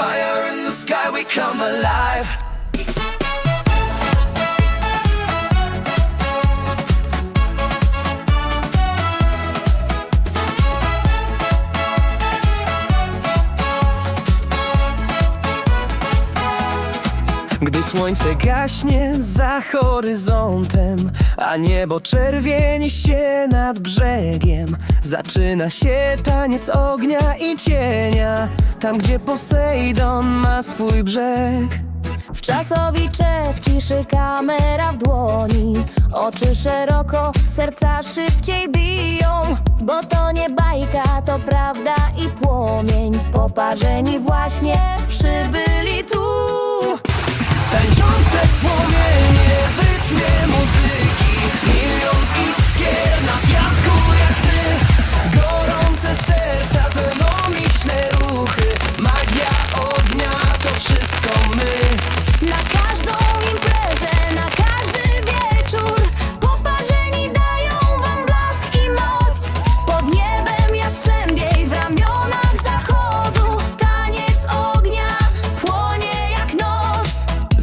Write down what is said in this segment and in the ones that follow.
fire in the sky, we come alive. Gdy słońce gaśnie za horyzontem, a niebo czerwieni się nad brzegiem, zaczyna się taniec ognia i cienia, tam gdzie Posejdon ma swój brzeg. W czasowicze w ciszy kamera w dłoni. Oczy szeroko, serca szybciej biją. Bo to nie bajka, to prawda i płomień. Poparzeni właśnie przybyli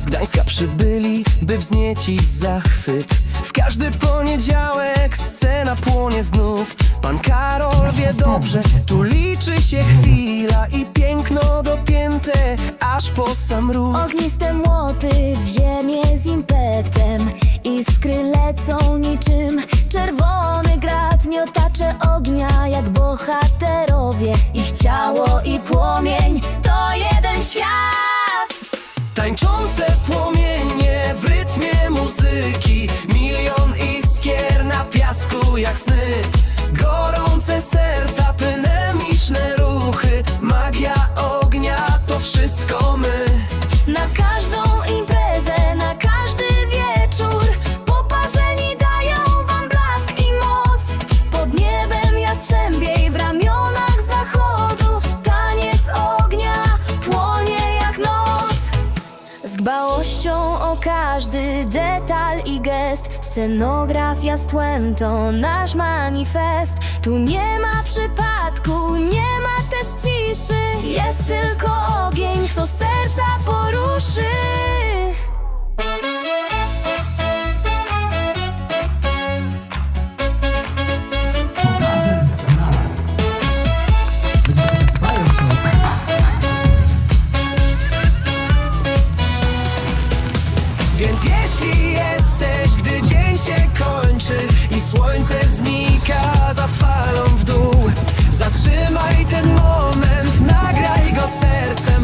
Gdańska przybyli, by wzniecić zachwyt. W każdy poniedziałek scena płonie znów. Pan Karol wie dobrze, tu liczy się chwila I piękno dopięte aż po sam róg Ogniste młoty w ziemię z impetem. Iskry lecą niczym. Czerwony grat Miotacze ognia jak bohaterowie. Ich ciało i płomień to jeden świat Tańczące płomienie w rytmie muzyki. Milion iskier na piasku jak sny dbałością o każdy detal i gest. Scenografia z tłem to nasz manifest. Tu nie ma przypadku, nie ma też ciszy. Jest tylko ogień, co serca poruszy Więc jeśli jesteś, gdy dzień się kończy I słońce znika za falą w dół Zatrzymaj ten moment, nagraj go sercem.